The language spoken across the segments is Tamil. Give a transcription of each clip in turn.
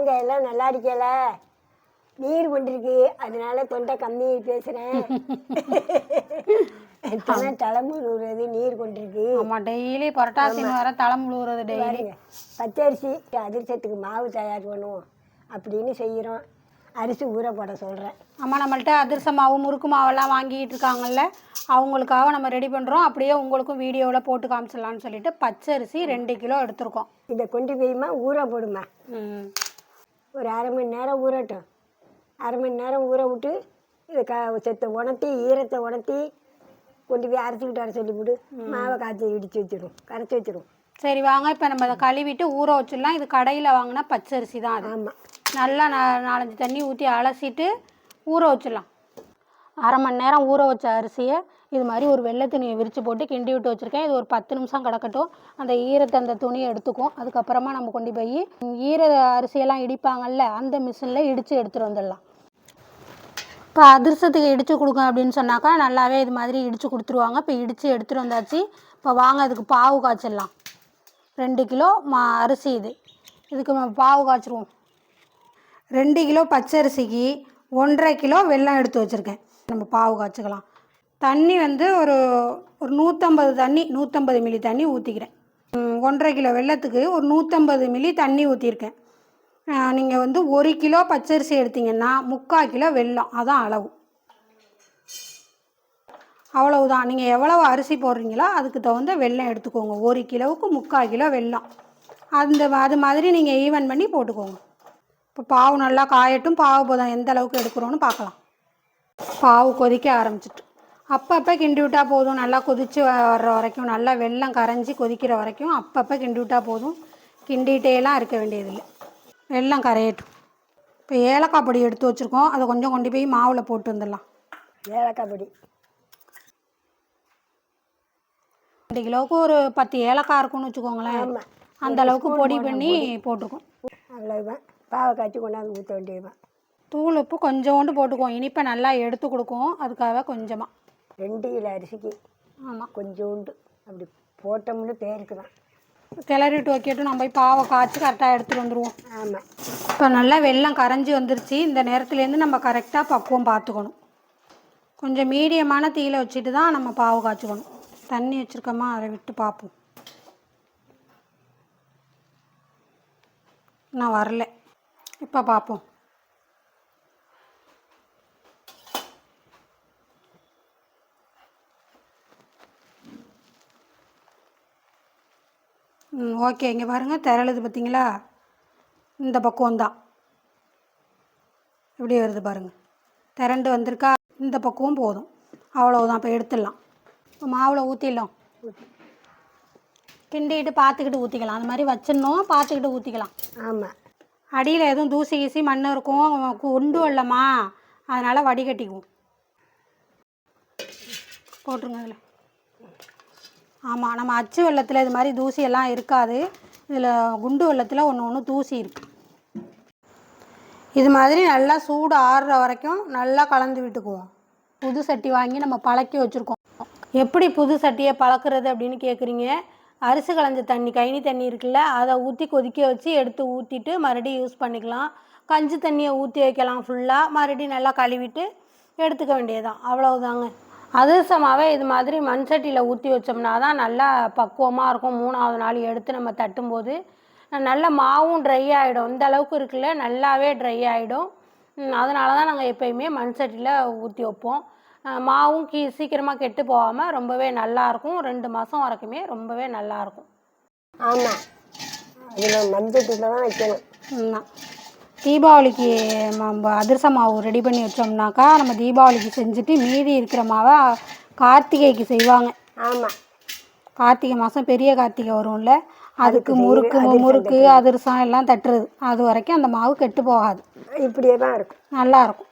வாங்க எல்லாம் நல்லா இருக்கல நீர் கொண்டிருக்கு. அதனால தொண்டை கம்மி பேசுகிறேன் இப்போதான் தலைமுழுறது நீர் கொண்டிருக்கு. ஆமாம் டெய்லி புரட்டாசின்னு வர தலை முழுவுறது டெய்லி. பச்சரிசி அதிர்சத்துக்கு மாவு தயார் பண்ணுவோம். அப்படின்னு செய்கிறோம் அரிசி ஊற போட சொல்கிறேன் அம்மா நம்மள்ட்ட அதிரச மாவு முறுக்கு மாவெல்லாம் வாங்கிட்டு இருக்காங்கல்ல அவங்களுக்காக நம்ம ரெடி பண்ணுறோம் அப்படியே உங்களுக்கும் வீடியோவில் போட்டு காமிச்சிடலாம்னு சொல்லிட்டு பச்சரிசி ரெண்டு கிலோ எடுத்திருக்கோம். இதை கொண்டு போய்மா ஊற போடுமா? ம். ஒரு அரை மணி நேரம் ஊறட்டும். அரை மணி நேரம் ஊற விட்டு இதை க செத்தை உணர்த்தி ஈரத்தை உணர்த்தி கொண்டு போய் அரைச்சிக்கிட்டு வர சொல்லிவிடு மாவை காய்ச்சி இடித்து வச்சிடும். கரைச்சி வச்சிடும். சரி வாங்க. இப்போ நம்ம அதை கழுவிட்டு ஊற வச்சிடலாம். இது கடையில் வாங்கினா பச்சரிசி தான் அது. ஆமாம் நல்லா நா நாலஞ்சு தண்ணி ஊற்றி அலசிட்டு ஊற வச்சிடலாம். அரை மணி நேரம் ஊற வச்ச அரிசியை இது மாதிரி ஒரு வெள்ளை துணியை விரித்து போட்டு கிண்டி விட்டு வச்சுருக்கேன். இது ஒரு பத்து நிமிஷம் கிடக்கட்டும். அந்த ஈரத்தை அந்த துணியை எடுத்துக்கும் அதுக்கப்புறமா நம்ம கொண்டு போய் ஈர அரிசியெல்லாம் இடிப்பாங்கல்ல அந்த மிஷினில் இடித்து எடுத்துகிட்டு வந்துடலாம். இப்போ அதிர்சத்துக்கு இடித்து கொடுங்க அப்படின்னு சொன்னாக்கா நல்லாவே இது மாதிரி இடித்து கொடுத்துருவாங்க. இப்போ இடித்து எடுத்துகிட்டு வந்தாச்சு. இப்போ வாங்க அதுக்கு பாவு காய்ச்சிடலாம். ரெண்டு கிலோ மா அரிசி இது. இதுக்கு பாவு காய்ச்சிருவோம். ரெண்டு கிலோ பச்சரிசிக்கு ஒன்றரை கிலோ வெல்லம் எடுத்து வச்சுருக்கேன். நம்ம பாவு காய்ச்சிக்கலாம். தண்ணி வந்து ஒரு ஒரு நூற்றம்பது தண்ணி நூற்றம்பது மில்லி தண்ணி ஊற்றிக்கிறேன் ஒன்றரை கிலோ வெல்லத்துக்கு ஒரு நூற்றம்பது மில்லி தண்ணி ஊற்றிருக்கேன் நீங்கள் வந்து ஒரு கிலோ பச்சரிசி எடுத்தீங்கன்னா முக்கால் கிலோ வெல்லம் அதான் அளவு. அவ்வளவுதான். நீங்கள் எவ்வளவு அரிசி போடுறீங்களோ அதுக்கு தகுந்த வெல்லம் எடுத்துக்கோங்க. ஒரு கிலோவுக்கு முக்கால் கிலோ வெல்லம் அந்த அது மாதிரி நீங்கள் ஈவன் பண்ணி போட்டுக்கோங்க. இப்போ பாவு நல்லா காயட்டும் பாவு போதும். எந்த அளவுக்கு எடுக்கிறோன்னு பார்க்கலாம் பாவு கொதிக்க ஆரம்பிச்சிட்டு. அப்பப்போ கிண்டி விட்டா போதும். நல்லா கொதித்து வர்ற வரைக்கும் நல்லா வெல்லம் கரைஞ்சி கொதிக்கிற வரைக்கும் அப்பப்போ கிண்டி விட்டா போதும். கிண்டிகிட்டேலாம் இருக்க வேண்டியதில்லை. வெல்லம் கரையட்டும். இப்போ ஏலக்காய் பொடி எடுத்து வச்சுருக்கோம். அதை கொஞ்சம் கொண்டு போய் மாவில் போட்டு வந்துடலாம். ஏலக்காய் பொடி. ரெண்டு கிலோவுக்கு ஒரு பத்து ஏலக்காய் இருக்கும்னு வச்சுக்கோங்களேன். அந்த அளவுக்கு பொடி பண்ணி போட்டிருக்கோம் அவ்வளோதான் பாவை காய்ச்சி கொண்டாந்து ஊற்ற வேண்டியதுதான். தூள் உப்பு கொஞ்சோண்டு போட்டுக்குவோம். இனிப்பை நல்லா எடுத்து கொடுக்கும். அதுக்காக கொஞ்சமாக ரெண்டு கிலோ அரிசிக்கு ஆமாம் கொஞ்சோண்டு. அப்படி போட்டோம்னு பேருக்கு தான் கிளறிட்டு வைக்கட்டும். நம்ம போய் பாவை காய்ச்சி கரெக்டாக எடுத்துகிட்டு வந்துடுவோம் ஆமாம் இப்போ நல்லா வெல்லம் கரைஞ்சி வந்துருச்சு. இந்த நேரத்துலேருந்து நம்ம கரெக்டாக பக்குவம் பார்த்துக்கணும். கொஞ்சம் மீடியமான தீயில வச்சுட்டு தான் நம்ம பாவு காய்ச்சிக்கணும். தண்ணி வச்சுருக்கோமா அதை விட்டு பார்ப்போம். நான் வரல. இப்போ பார்ப்போம். ஓகே. இங்கே பாருங்கள் திரளுது பார்த்தீங்களா இந்த பக்குவம் தான் இப்படி வருது பாருங்கள் திரண்டு வந்திருக்கா இந்த பக்குவம் போதும். அவ்வளவுதான் இப்போ எடுத்துடலாம். இப்போ மாவில் ஊற்றிடலாம் கிண்டிக்கிட்டு பார்த்துக்கிட்டு ஊற்றிக்கலாம் அந்த மாதிரி வச்சிடணும் பார்த்துக்கிட்டு ஊற்றிக்கலாம் ஆமாம் அடியில் எதுவும் தூசி கீசி மண் இருக்கும். குண்டு வரலமா அதனால் வடிகட்டிக்குவோம். போட்டுருங்க அதில் ஆமாம் நம்ம அச்சு வெள்ளத்தில் இது மாதிரி தூசியெல்லாம் இருக்காது. இதில் குண்டு வெள்ளத்தில் ஒன்று ஒன்று தூசி இருக்குது இது மாதிரி நல்லா சூடு ஆறுற வரைக்கும் நல்லா கலந்து விட்டுக்குவோம். புது சட்டி வாங்கி நம்ம பழக்கி வச்சுருக்கோம். எப்படி புது சட்டியை பழக்கிறது அப்படின்னு கேட்குறீங்க அரிசி களைஞ்ச தண்ணி கைனி தண்ணி இருக்குல்ல அதை ஊற்றி கொதிக்க வச்சு எடுத்து ஊற்றிட்டு மறுபடியும் யூஸ் பண்ணிக்கலாம். கஞ்சி தண்ணியை ஊற்றி வைக்கலாம் ஃபுல்லாக மறுபடியும் நல்லா கழுவிட்டு எடுத்துக்க வேண்டியதுதான். அவ்வளவுதாங்க. அதிரசமாகவே இது மாதிரி மண் சட்டியில் ஊற்றி வச்சோம்னா தான் நல்லா பக்குவமாக இருக்கும். மூணாவது நாள் எடுத்து நம்ம தட்டும்போது நல்ல மாவும் ட்ரை ஆகிடும் இந்த அளவுக்கு இருக்குல்ல நல்லாவே ட்ரை ஆகிடும் அதனால தான் நாங்கள் எப்பயுமே மண் சட்டியில் ஊற்றி வைப்போம். மாவும் கீ சீக்கிரமாக கெட்டு போகாமல் ரொம்பவே நல்லாயிருக்கும் ரெண்டு மாதம் வரைக்குமே ரொம்பவே நல்லாயிருக்கும் ஆமாம் மஞ்சத்தில் தான் வைக்கணும். தீபாவளிக்கு நம்ம அதிரச மாவு ரெடி பண்ணி வச்சோம்னாக்கா நம்ம தீபாவளிக்கு செஞ்சுட்டு மீதி இருக்கிற மாவை கார்த்திகைக்கு செய்வாங்க. ஆமாம் கார்த்திகை மாதம் பெரிய கார்த்திகை வரும்ல அதுக்கு முறுக்கு முறுக்கு அதிரசம் எல்லாம் தட்டுறது. அது வரைக்கும் அந்த மாவு கெட்டு போகாது. இப்படியே தான் இருக்கும். நல்லா இருக்கும்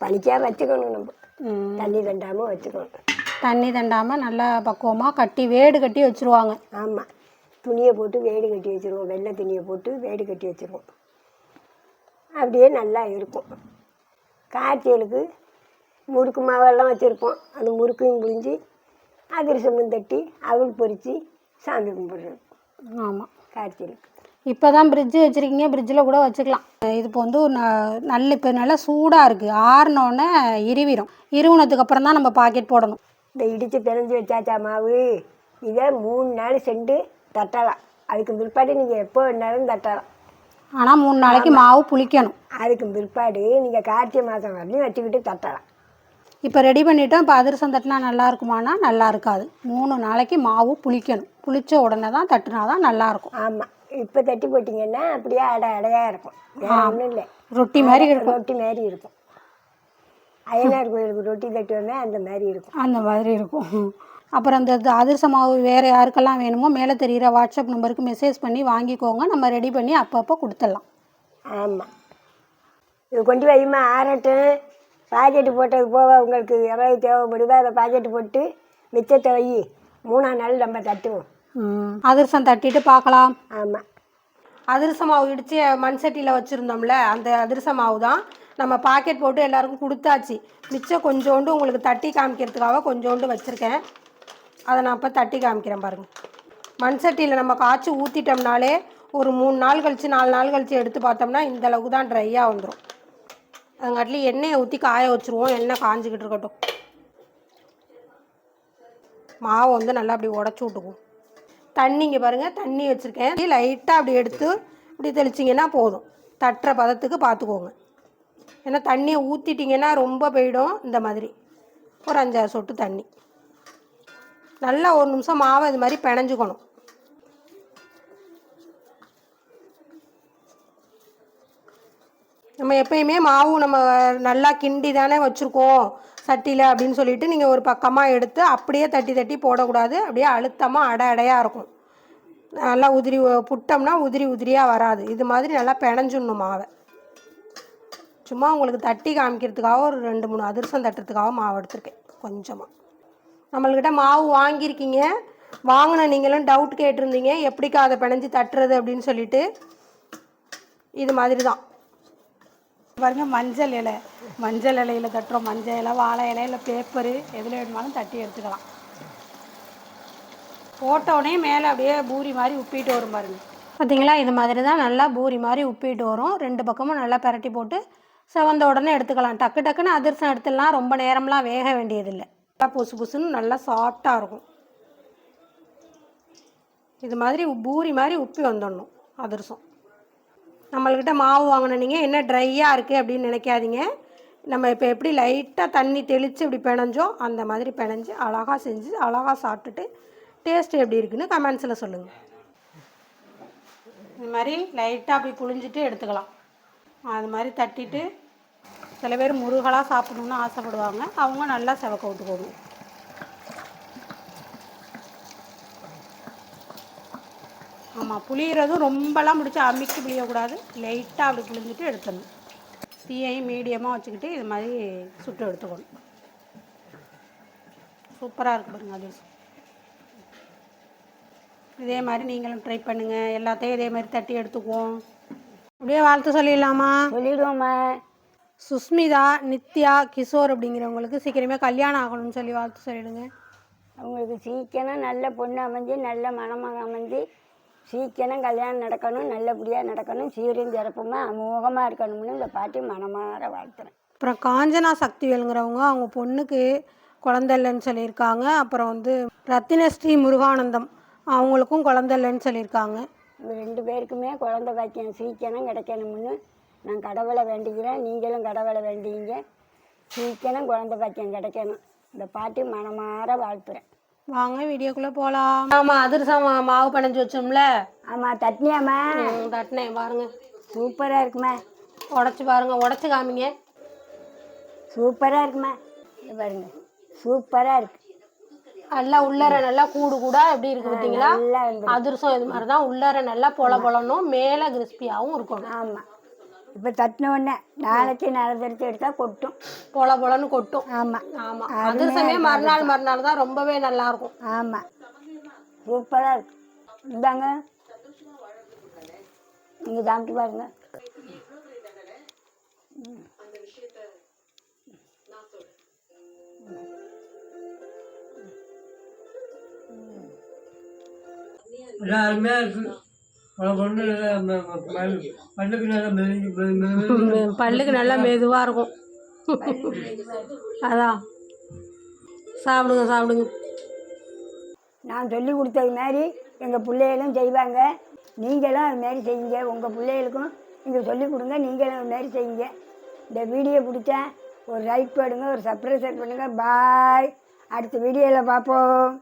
பனிக்காக வச்சுக்கணும் நம்ம. தண்ணி தண்டாமல் வச்சுக்கணும். தண்ணி தண்டாமல் நல்லா பக்குவமாக கட்டி வேடு கட்டி வச்சுருவாங்க. ஆமாம் துணியை போட்டு வேடி கட்டி வச்சுருவோம். வெள்ளை துணியை போட்டு வேடி கட்டி வச்சுருவோம். அப்படியே நல்லா இருக்கும். காய்ச்சலுக்கு முறுக்கு மாவெல்லாம் வச்சுருப்போம். அந்த முறுக்கையும் புழிஞ்சு அதிரசமும் தட்டி அவள் பொரித்து சாமி கும்பிடுறது. ஆமாம் காய்ச்சலுக்கு. இப்போ தான் ஃப்ரிட்ஜு வச்சுருக்கீங்க ஃப்ரிட்ஜில் கூட வச்சுக்கலாம். இது இப்போ வந்து ந- நல்ல இப்போ நல்லா சூடாக இருக்குது ஆறினோடனே இருவிடும். இருவுனதுக்கு அப்புறம் தான் நம்ம பாக்கெட் போடணும். இந்த இடித்து பிணைஞ்சு வச்சாச்சா மாவு? இதை மூணு நாள் சென்று தட்டலாம். அதுக்கு பிற்பாடு நீங்கள் எப்போ வேணாலும் தட்டலாம். ஆனால் மூணு நாளைக்கு மாவு புளிக்கணும். அதுக்கு பிற்பாடு நீங்கள் கார்த்திகை மாதம் வரலையும் வச்சுக்கிட்டு தட்டலாம். இப்போ ரெடி பண்ணிட்டோம் இப்போ அதிரசம் தட்டினா நல்லா இருக்குமானா நல்லா இருக்காது. மூணு நாளைக்கு மாவு புளிக்கணும். புளிச்ச உடனே தான் தட்டுனா தான் நல்லாயிருக்கும் ஆமாம் இப்போ தட்டி போட்டிங்கன்னா அப்படியே அடை அடையாக இருக்கும். வேற ஒன்றும் இல்லை. ரொட்டி மாதிரி இருக்கும். ரொட்டி மாதிரி இருக்கும். அய்யனார் கோயிலுக்கு ரொட்டி தட்டுவோமே அந்த மாதிரி இருக்கும். அந்த மாதிரி இருக்கும். அப்புறம் அந்த அதிரச மாவு வேறு யாருக்கெல்லாம் வேணுமோ மேலே தெரிகிற வாட்ஸ்அப் நம்பருக்கு மெசேஜ் பண்ணி வாங்கிக்கோங்க. நம்ம ரெடி பண்ணி அப்பப்போ கொடுத்துடலாம். ஆமாம் இது கொண்டு வைமா ஆறட்டும். பாக்கெட்டு போட்டது போக உங்களுக்கு எவ்வளவு தேவைப்படுதோ அதை பாக்கெட்டு போட்டு மிச்சத்தை வை. மூணாம் நாள் நம்ம தட்டுவோம். ம். அதிரசம் தட்டிட்டு பார்க்கலாம். ஆமாம் அதிரச மாவு இடித்து மண் சட்டியில் வச்சுருந்தோம்ல அந்த அதிரச மாவு தான் நம்ம பாக்கெட் போட்டு எல்லாருக்கும் கொடுத்தாச்சு. மிச்சம் கொஞ்சோண்டு உங்களுக்கு தட்டி காமிக்கிறதுக்காக கொஞ்சோண்டு வச்சுருக்கேன். அதை நான் இப்போ தட்டி காமிக்கிறேன் பாருங்கள் மண் சட்டியில் நம்ம காய்ச்சி ஊற்றிட்டோம்னாலே ஒரு மூணு நாள் கழித்து நாலு நாள் கழித்து எடுத்து பார்த்தோம்னா இந்த அளவுக்கு தான் ட்ரையாக வந்துடும் அதுங்காட்டில் எண்ணெயை ஊற்றி காய வச்சுருவோம் எண்ணெய் காஞ்சிக்கிட்டு இருக்கட்டும். மாவை வந்து நல்லா அப்படி உடச்சி விட்டுக்குவோம் தண்ணிங்க பாருங்கள் தண்ணி வச்சுருக்கேன். லைட்டாக அப்படி எடுத்து இப்படி தெளிச்சிங்கன்னா போதும். தட்டுற பதத்துக்கு பார்த்துக்கோங்க. ஏன்னா தண்ணியை ஊற்றிட்டிங்கன்னா ரொம்ப போயிடும் இந்த மாதிரி. ஒரு அஞ்சாறு சொட்டு தண்ணி. நல்லா ஒரு நிமிஷம் மாவை இது மாதிரி பிணைஞ்சுக்கணும். நம்ம எப்பயுமே மாவு நம்ம நல்லா கிண்டி தானே வச்சுருக்கோம் சட்டியில் அப்படின்னு சொல்லிட்டு நீங்கள் ஒரு பக்கமாக எடுத்து அப்படியே தட்டி தட்டி போடக்கூடாது. அப்படியே அழுத்தமாக அடை அடையாக இருக்கும். நல்லா உதிரி புட்டோம்னா உதிரி உதிரியாக வராது. இது மாதிரி நல்லா பிணைஞ்சிடணும் மாவை. சும்மா உங்களுக்கு தட்டி காமிக்கிறதுக்காக ஒரு ரெண்டு மூணு அதிரசம் தட்டுறதுக்காக மாவு எடுத்திருக்கேன். கொஞ்சமாக நம்மள்கிட்ட மாவு வாங்கியிருக்கீங்க. வாங்கின நீங்களும் டவுட் கேட்டிருந்தீங்க. எப்படிக்கா அதை பிணைஞ்சு தட்டுறது அப்படின்னு சொல்லிட்டு. இது மாதிரி தான் பாருங்க மஞ்சள் இலை. மஞ்சள் இலையில தட்டுறோம். மஞ்சள் இலை வாழை இலை இல்லை பேப்பரு எதில் வேணுமாலும் தட்டி எடுத்துக்கலாம். போட்டோடனே மேலே அப்படியே பூரி மாதிரி உப்பிட்டு வரும் பாருங்க. பார்த்தீங்களா இது மாதிரி தான் நல்லா பூரி மாதிரி உப்பிட்டு வரும். ரெண்டு பக்கமும் நல்லா பிரட்டி போட்டு செவந்த உடனே எடுத்துக்கலாம். டக்கு டக்குன்னு அதிரசம் எடுத்துடலாம். ரொம்ப நேரம்லாம் வேக வேண்டியதில்லை. நல்லா பொசு பொசுன்னு நல்லா சாஃப்டாக இருக்கும். இது மாதிரி பூரி மாதிரி உப்பி வந்துடணும் அதிரசம். நம்மள்கிட்ட மாவு வாங்கினீங்க என்ன ட்ரையாக இருக்குது அப்படின்னு நினைக்காதீங்க. நம்ம இப்போ எப்படி லைட்டாக தண்ணி தெளித்து இப்படி பிணைஞ்சோம் அந்த மாதிரி பிணைஞ்சு அழகாக செஞ்சு அழகாக சாப்பிட்டுட்டு டேஸ்ட் எப்படி இருக்குன்னு கமெண்ட்ஸில் சொல்லுங்கள் இது மாதிரி லைட்டாக அப்படி புழிஞ்சிட்டு எடுத்துக்கலாம். அது மாதிரி தட்டிட்டு சில பேர் முருகலாக சாப்பிடணுன்னு ஆசைப்படுவாங்க. அவங்க நல்லா செவக்க விட்டுக்கோங்க ஆமாம் புளியறதும் ரொம்பலாம் முடிச்சு அமிக்கி புளியக்கூடாது. லைட்டாக அப்படி புளிஞ்சிட்டு எடுத்துடணும். தீயையும் மீடியமாக வச்சுக்கிட்டு இது மாதிரி சுட்டு எடுத்துக்கணும். சூப்பராக இருக்கு பாருங்க அது. இதே மாதிரி நீங்களும் ட்ரை பண்ணுங்கள் எல்லாத்தையும் இதே மாதிரி தட்டி எடுத்துக்குவோம். அப்படியே வாழ்த்து சொல்லிடலாமா? சொல்லிடுவோம்மா. சுஸ்மிதா நித்யா கிஷோர் அப்படிங்கிறவங்களுக்கு சீக்கிரமே கல்யாணம் ஆகணும்னு சொல்லி வாழ்த்து சொல்லிடுங்க. அவங்களுக்கு சீக்கிரம் நல்ல பொண்ணு அமைஞ்சு நல்ல மணமக அமைஞ்சு சீக்கிரம் கல்யாணம் நடக்கணும் நல்லபடியாக நடக்கணும் சீரும் சிறப்புமா அமோகமாக இருக்கணும்னு இந்த பாட்டி மனமாற வாழ்த்துறேன். அப்புறம் காஞ்சனா சக்திவேலுங்கிறவங்க அவங்க பொண்ணுக்கு குழந்தை இல்லைன்னு சொல்லியிருக்காங்க. அப்புறம் வந்து ரத்தினஸ்ரீ முருகானந்தம் அவங்களுக்கும் குழந்தை இல்லைன்னு சொல்லியிருக்காங்க. ரெண்டு பேருக்குமே குழந்தை பாக்கியம் சீக்கிரம் கிடைக்கணும்னு நான் கடவுளை வேண்டிக்கிறேன் நீங்களும் கடவுளை வேண்டிங்க சீக்கிரம் குழந்தை பாக்கியம் கிடைக்கணும். இந்த பாட்டி மனமாற வாழ்த்துறேன் வாங்க வீடியோக்குள்ளே போகலாம் ஆமாம் அதிரசம் மாவு பிணைஞ்சு வச்சோம்ல? ஆமாம் தட்னியாம்மா. ம், தட்டினேன் பாருங்க. சூப்பராக இருக்குமா உடச்சி பாருங்க உடச்சி காமிங்க. சூப்பராக இருக்குமா இது பாருங்க. சூப்பராக இருக்கு. நல்லா உள்ளர நல்லா கூடு கூட எப்படி இருக்கு பார்த்தீங்களா அதிரசம் இது மாதிரி தான் உள்ளர நல்லா பொல பொலனும் மேலே கிறிஸ்பியாகவும் இருக்கணும். ஆமாம் இப்போ தட்டின உடனே நாளைக்கு நாளை தெரிச்சு எடுத்தால் கொட்டும். பொல பொலன்னு கொட்டும். ஆமாம் ஆமாம் அதிரசமே மறுநாள் மறுநாள் தான் ரொம்பவே நல்லா இருக்கும் ஆமாம் சூப்பராக இருக்கு. இந்தாங்க. நீங்கள் சாப்பிட்டு பாருங்க. நல்லா அருமையாக இருக்கு. பல்லுக்கு நல்லா மெதுவாக இருக்கும். அதான். சாப்பிடுங்க சாப்பிடுங்க. நான் சொல்லி கொடுத்தது மாதிரி எங்கள் பிள்ளைகளும் செய்வாங்க. நீங்களும் அது மாதிரி செய்யுங்க. உங்கள் பிள்ளைகளுக்கும் நீங்கள் சொல்லி கொடுங்க. நீங்களும் அது மாதிரி செய்யுங்க. இந்த வீடியோ பிடிச்சா ஒரு லைக் பண்ணுங்க ஒரு சப்ஸ்கிரைப் பண்ணுங்கள் பாய் அடுத்த வீடியோவில் பார்ப்போம்.